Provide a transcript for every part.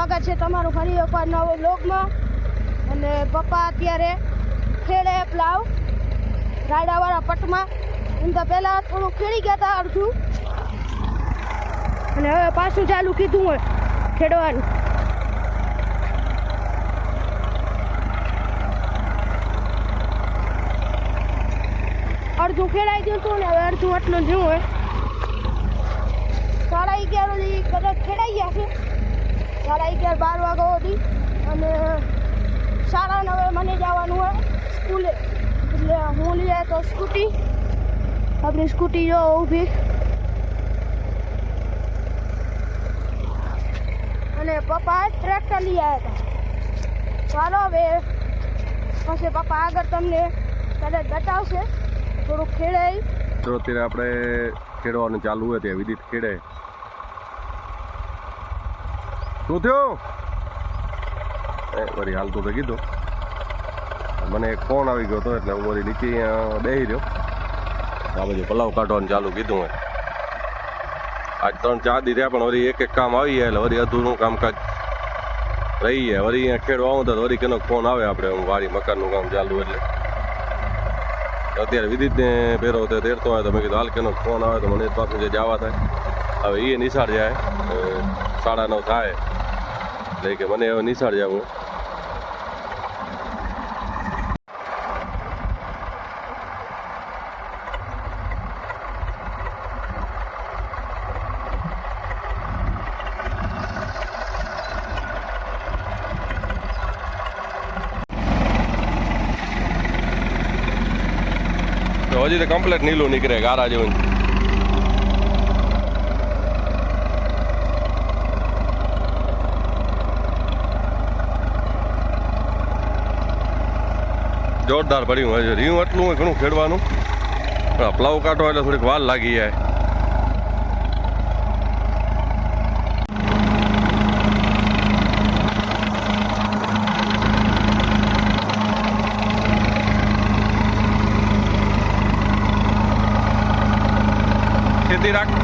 સ્વાગત છે તમારું ફરી એકવાર નવો બ્લોગમાં અને પપ્પા અત્યારે ખેડે પ્લાવ રાયડાવાળા પટમાં. એમ તો પહેલાં થોડું ખેડી ગયા હતા અડધું. અને હવે પાછું ચાલુ કીધું હોય ખેડવાનું. અડધું ખેડાઈ ગયું હતું ને હવે અડધું આટલું જેવું હોય. સાડા અગિયાર કદાચ ખેડાઈ ગયા છે. સાડા અગિયાર, બાર વાગ્યા સુધી અને સાડા નવે મને જવાનું હોય સ્કૂલે. એટલે હું લઈ તો સ્કૂટી. આપણી સ્કૂટી જો ઊભી. અને પપ્પા ટ્રેક્ટર લઈ આવ્યા હતા. ચાલો હવે, પછી પપ્પા આગળ તમને કદાચ બતાવશે. થોડુંક ખેડાઈ. તો અત્યારે આપણે ખેડવાનું ચાલુ હોય એવી વિદિત ખેડે શું થયું? એ, વળી હાલતું તો કીધું. મને ફોન આવી ગયો હતો એટલે હું વળી નીચે બેસી રહ્યો. આ બધું પલાવ કાઢવાનું ચાલુ કીધું હોય આજ ત્રણ ચાર દી રહ્યા પણ વળી એક એક કામ આવી જાય એટલે વળી અધૂરું કામકાજ રહી જાય. વળી અહીંયા ખેડવા આવું તો વળી કેનો ફોન આવે આપણે હું વાડી મકાનનું કામ ચાલુ એટલે. અત્યારે વિદિતને પહેરો તે તેરતો હોય તો મેં કીધું, હાલ કેનો ફોન આવે તો મને પાછું જે જવા થાય. હવે એ નિશાળ જાય સાડા નવ થાય. એટલે કે મને હવે નિશાળ જવું હજી તો કમ્પ્લેટ નીલું નીકળે ગારા જેવું. જોરદાર પડ્યું હજુ રીયું એટલું હોય, ઘણું ખેડવાનું. પણ પ્લાવ કાઢો એટલે થોડીક વાર લાગી જાય. ખેતી રાખ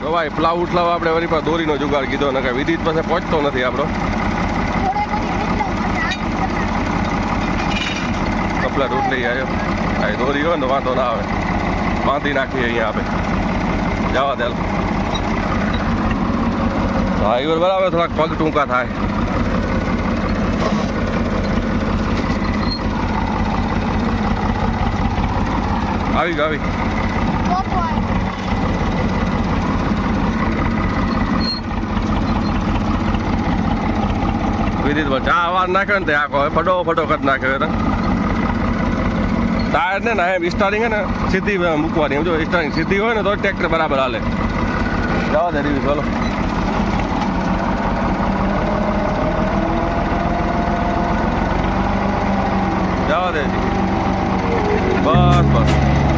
તો ભાઈ, પ્લાવ ઉઠલાવ આપણે વળી પાસે દોરીનો જુગાડ કીધો, ને વિદિત પાસે પહોંચતો નથી આપણો. કપલા રોટલી આવ્યો આ દોરી હોય ને વાંધો ના આવે. બાંધી નાખીએ અહીંયા આપણે જવા દે ડ્રાઈવર બરાબર થોડાક પગ ટૂંકા થાય. આવી આવી. વિદિત બોલ આ અવાજ નાખે ને તે આખો. ફટો ફટો કરી નાખે ને ટાયર ને ના એમ સ્ટારિંગ ને, સીધી મૂકવાની. એમ જો સ્ટારિંગ સીધી હોય ને, તો ટ્રેક્ટર બરાબર હાલે. જવા દે રીવી ચાલો. જવા દે બસ બસ.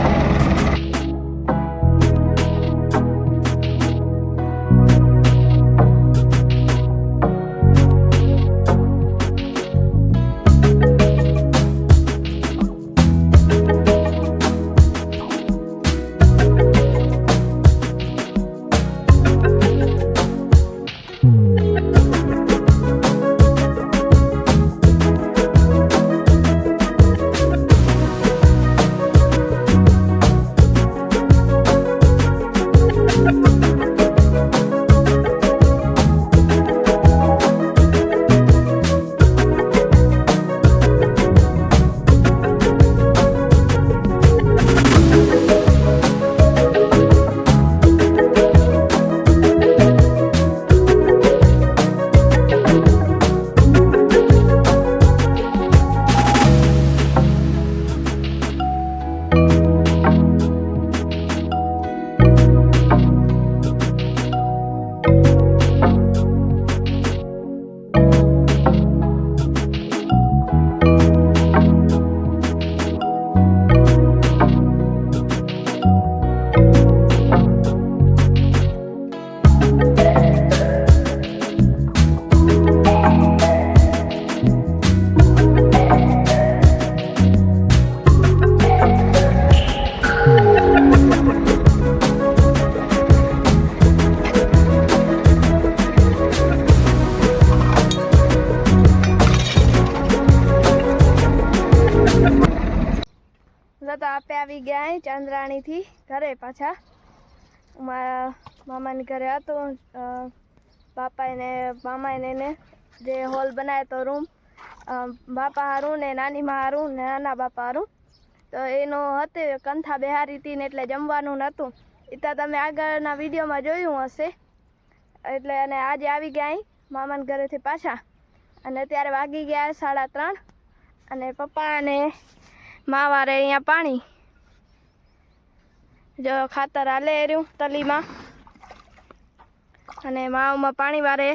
ઘરે પાછા. મારા મામાની ઘરે હતો અ, બાપાને મામાને ને જે હોલ બનાવ્યો તો રૂમ બાપા હારું ને નાની માં હારું ને નાના બાપા હારું. તો એનો હતી કંથા બેહારી હતી ને એટલે જમવાનું નહોતું એ તો તમે આગળના વિડીયોમાં જોયું હશે. એટલે અને આજે આવી ગયા અહીં મામાના ઘરેથી પાછા. અને અત્યારે વાગી ગયા સાડા ત્રણ. અને પપ્પા અને મા વારે અહીંયા પાણી. જો ખાતર હાલે રહ્યું તલીમાં. અને માવમાં પાણી વારે.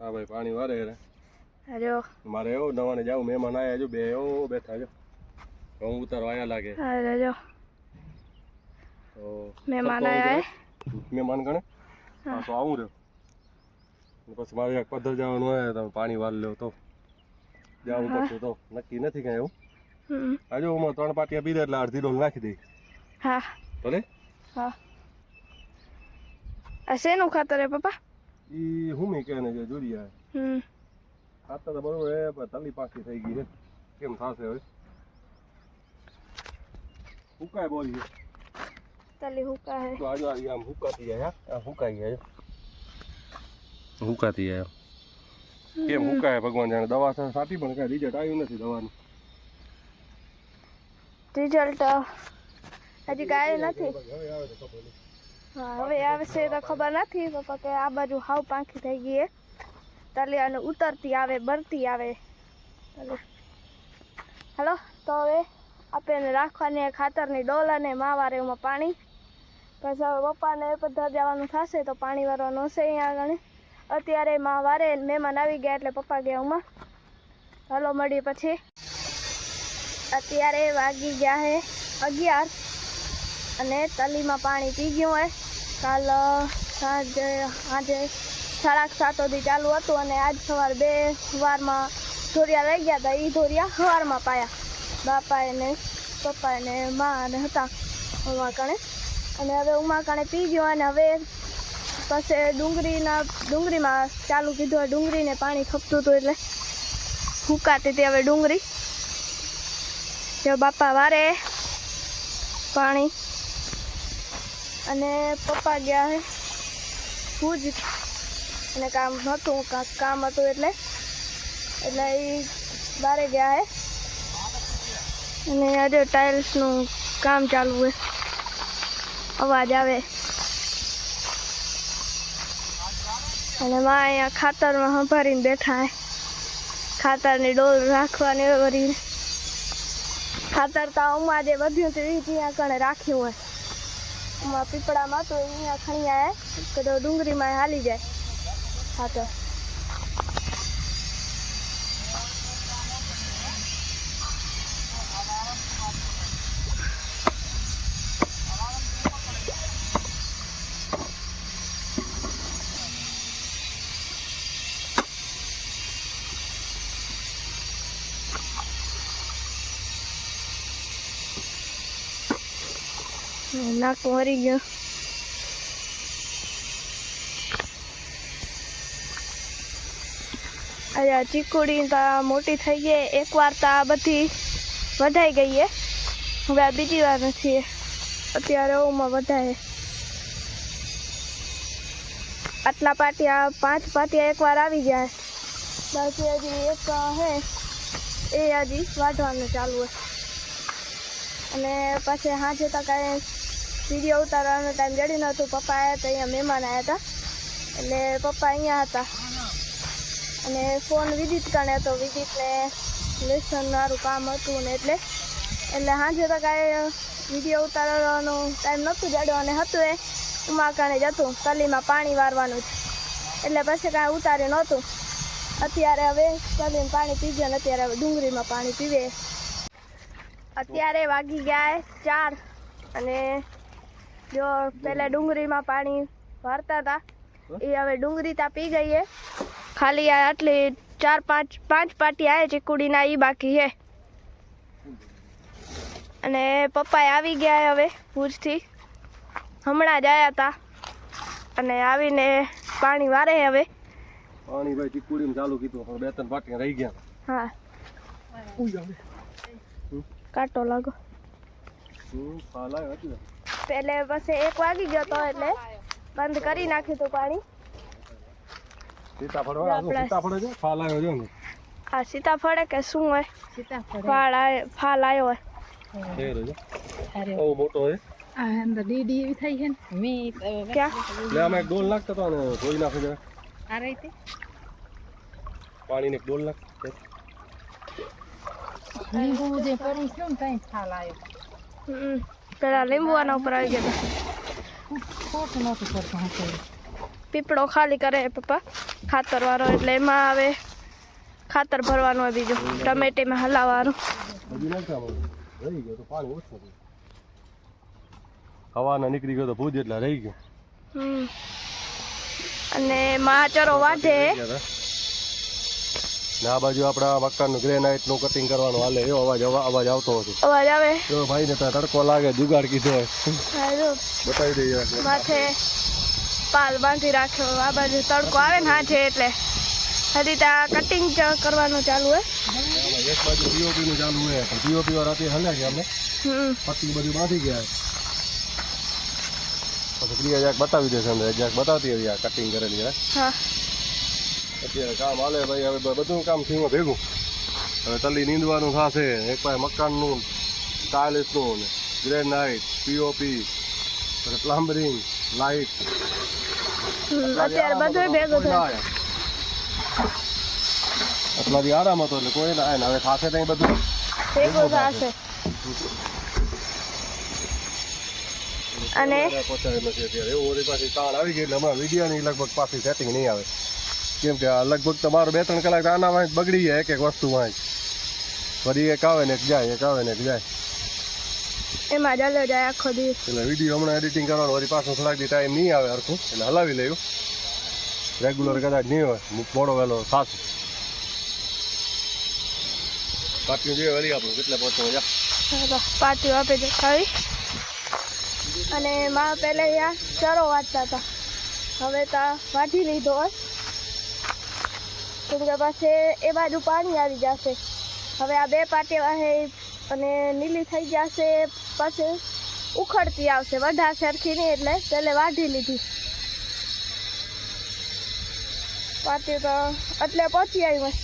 હા ભાઈ પાણી વારે રે જો. મારે એવું નવાને જાવ મહેમાન આયા જો બે એવો બેઠા જો. હું ઉતારવા આયા લાગે. અરે જો. મહેમાન આયા. મહેમાન ગણે? હા. તો આવું રહ્યો. પછી મારે એક પદ્ધર જવાનું હોય તમે પાણી વાર લો તો. જવું પડશે તો. નક્કી નથી કાંઈ એવું. હમ. આજે હું ત્રણ પાટિયા પીધા એટલે અડધી ડોલ નાખી દઈ હા. ભલે હા આ શેનું ખાતર હે પપ્પા ઈ હું મી કહે ને જે જોડિયા હમ ખાતા તો બરોબર હે પણ તલી પાકી થઈ ગઈ છે કેમ થશે હવે હુકાય બોલી તલી હુકા હે તો આજે આ આમ હુકાતી જાય આ હુકાઈ જાય હુકાતી જાય કેમ હુકાય ભગવાન જાણે દવા સાથે સાટી પણ કાંઈ રિઝલ્ટ આવ્યું નથી દવાનું રિઝલ્ટ હજી કાંઈ નથી. હા, હવે આવશે તો ખબર નથી પપ્પા કે આ બાજુ હાવ પાંખી થઈ ગઈ તલી અને ઉતરતી આવે, બરતી આવે. હલો, તો હવે આપણે રાખવાની ખાતરની ડોલ અને માવારે એમાં પાણી. પછી હવે પપ્પાને બધા જવાનું થશે તો પાણી વારવાનું હશે અહીંયા આગળ. અત્યારે માં વારે મહેમાન આવી ગયા એટલે પપ્પા ગયા ઉમાં. હલો, મળીએ પછી. અત્યારે વાગી ગયા હે અગિયાર. અને તલીમાં પાણી પી ગયું હોય. કાલ સાંજે, આજે સાડા સાત સુધી ચાલુ હતું અને આજ સવાર બે વારમાં ધોરિયા લઈ ગયા હતા એ ધોરિયા સવારમાં પાયા. બાપાએ ને પપ્પા એને મા અને હતા ઉમા કણે અને હવે ઉમા કણે પી ગયું અને હવે પછી ડુંગળીના, ડુંગળીમાં ચાલુ કીધું હોય ડુંગળીને પાણી ખપતું હતું એટલે ફૂંકાતી હતી હવે ડુંગળી. જો બાપા વારે પાણી અને પપ્પા ગયા હે જ અને કામ હતું કામ હતું એટલે. એટલે એ બારે ગયા હે. અને આજે ટાઇલ્સનું કામ ચાલુ છે અવાજ આવે. અને માં અહીંયા ખાતરમાં સંભાળીને બેઠા હે. ખાતરની ડોલ રાખવાની વળી ખાતર તો અમારે જે વધ્યું હતું એ ત્યાં કણે રાખ્યું હોય. પીપળામાં તો અહીંયા ખણી આવે તો ડુંગળીમાં હાલી જાય. ખાતર નાક મરી ગયો અરે ચીકુડી તો મોટી થઈ ગઈ એકવાર તો આ બધી વધાઈ ગઈ હવે આ બીજી વાર નથી અત્યારે ઓમાં વધારે આટલા પાટિયા પાંચ પાટિયા એકવાર આવી ગયા બાકી હજી એક હે એ હજી વાઢવાનું ચાલુ છે અને પછી સાંજે તો કાંઈ વીડિયો ઉતારવાનો ટાઈમ જડી નહોતું. પપ્પા આવ્યા હતા અહીંયા મહેમાન આવ્યા હતા. એટલે પપ્પા અહીંયા હતા. અને ફોન વિદિત કણે હતો. વિદિતને મારું કામ હતું ને એટલે. એટલે સાંજે તો કાંઈ વીડિયો ઉતારવાનો ટાઈમ નહોતું જડ્યો અને હતું એ. ઉમા કણે જ હતું. તલીમાં પાણી વારવાનું જ. એટલે પછી કાંઈ ઉતાર્યું નહોતું. અત્યારે હવે તલીમાં પાણી પી ને અત્યારે હવે ડુંગળીમાં પાણી પીવે. અત્યારે વાગી ગયા ચાર અને જો પહેલાં ડુંગળીમાં પાણી ભરતા હતા એ હવે ડુંગળી તા પી ગઈ છે ખાલી આ આટલી ચાર પાંચ પાંચ પાટી આવે ચીકુડીના એ બાકી છે અને પપ્પાએ આવી ગયા હવે ભુજથી. હમણાં જ આવ્યા હતા અને આવીને પાણી વારે હવે. પાણી ભાઈ ચીકુડીમાં ચાલુ કીધું બે ત્રણ પાટી રહી ગયા. હા. કાટો લાગો. ફાલ હતી. એટલે પછી એક વાગી ગયો તો એટલે બંધ કરી નાખ્યું હતું પાણી. સીતાફળ વાળા શું આપણા- સીતાફળ છે? ફાલ આવ્યો છે ને આ સીતાફળે કે શું હોય? સીતાફળ. ફાલ આવ્યો હોય. મોટો આ અંદર ડીડી એવી થઈ છે ને. મેં ક્યાં? એટલે આમાં એક ડોલ નાખતો હતો ને ધોઈ નાખે છે આ રીતે પાણીને એક ડોલ નાખ. લીંબુ જે પડી છે ને ત્યાં ફાલ આવ્યો હમ. પેલા લીંબુઆના ઉપર આવી ગયો. પીપળો ખાલી કરે પપ્પા. ખાતર વાળો એટલે એમાં આવે. ખાતર ભરવાનું હોય બીજું. ટમેટીમાં હલાવવાનું. હવાના નીકળી ગયો તો ભૂજ એટલે રહી ગયો. અને માચરો વાઢે. ને આ બાજુ આપણા મકાનનું ગ્રેનાઇટનું કટિંગ કરવાનું હાલે. એવો અવાજ અવા- અવાજ આવતો હતો. અવાજ આવે? જો ભાઈ ને તડકો લાગે જુગાડ કીધો હોય. બતાવી દઈએ માથે પાલ બાંધી રાખ્યો. આ બાજુ તડકો આવે ને હાજે એટલે. હજી ત્યાં કટિંગ કરવાનું ચાલુ હોય એક બાજુ પીઓપી નું ચાલુ હોય પણ પીઓપી વાળા તે હલે ગયા અમે. પટ્ટી બધું બાંધી ગયા. પછી પ્રિયા જાક બતાવી દેશે અંદર. જાક બતાવતી હતી આ કટિંગ કરેલી હા. અત્યારે કામ હાલે ભાઈ હવે બધું કામ થયું ભેગું. હવે તલી નીંદવાનું થશે એક પાસે મકાનનું ટાઇલ્સનું ને ગ્રેનાઇટ પીઓપી પછી પ્લમ્બરિંગ લાઇટ અત્યારે બધું ભેગું થાય. એટલા દી આરામ હતો એટલે કોઈ ના હવે થશે ત્યાં બધું. ભેગું થશે. અને? પહોંચાડે અત્યારે. એવું પાછી તાણ આવી ગઈ એટલે હમણાં વિડીયોની લગભગ પાછી સેટિંગ નહીં આવે. કેમ કે લગભગ તમારો બે ત્રણ કલાક આનામાં વાંચ બગડી જાય એક એક વસ્તુ વાંચ ફરી એક આવે ને એક જાય એક આવે ને એક જાય. એમાં ચાલો જાય આખો દિવસ. એટલે વીડિયો હમણાં એડિટિંગ કરવાનો વળી પાછો થોડાક દી ટાઈમ નહીં આવે હરખું એટલે હલાવી લેવું રેગ્યુલર કદાચ નહીં હોય મોડો વહેલો થશે. પાટિયું જોઈએ વળી આપણું કેટલે પહોંચવું જા પાટીઓ આપી દે ખાવી. અને માં પહેલાં યાર ચરો વાંચતા હતા. હવે ત્યાં વાંચી લીધો હોય. કે પાસે એ બાજુ પાણી આવી જશે. હવે આ બે પાટી વાહે અને નીલી થઈ જશે પછી ઉખડતી આવશે વઢા સરખી નહીં એટલે પહેલે વાઢી લીધી. પાટી તો એટલે પહોંચી આવી હોય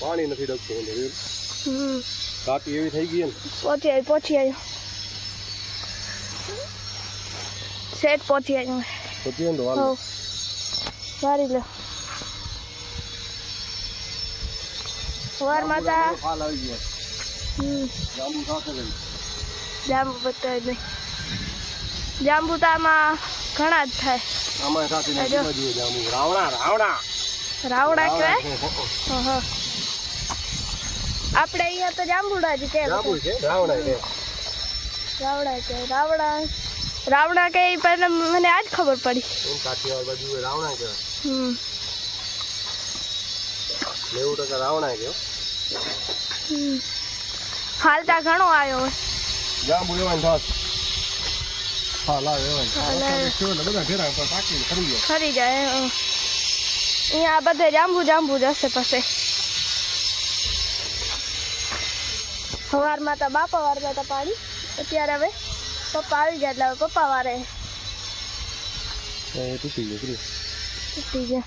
પાણી નથી ડગતું હમ. કાપી એવી થઈ ગઈ ને પહોંચી આવી પહોંચી આવ્યો સેટ પહોંચી આવ્યો સવારમાં તા ફાલ આવી ગયા જાંબુ સાથે લઈ જાંબુ બતાવી નહીં જાંબુ ઘણા જ થાય આમાં સાથે ને જાંબુ રાવણા રાવણા રાવડા કહેવાય હા આપણે અહીંયા તો જાંબુડા જ કે છે રાવણા છે રાવડા કે રાવડા રાવડા કે ઈ પહેલા મને આજ ખબર પડી. એમ કાઠિયાવાડ બાજુ એ રાવણા કહેવાય હમ. નેવું ટકા રાવણા કહેવાય હમ. હાલતા ઘણો આવ્યો હોય. જાંબુ એવા થાસ હા લાવ એવા હા, લાવ. છે એટલે બધા ઘેરા પર પાકી ખરી ગયા. ખરી જાય અ. અહીંયા બધે જાંબુ જાંબુ જ હશે પછી. સવારમાં તો બાપા વારતા હતા પાણી. અત્યારે હવે પપ્પા આવી ગયા એટલે પપ્પા વારે. તૂટી ગયું તૂટી ગયા.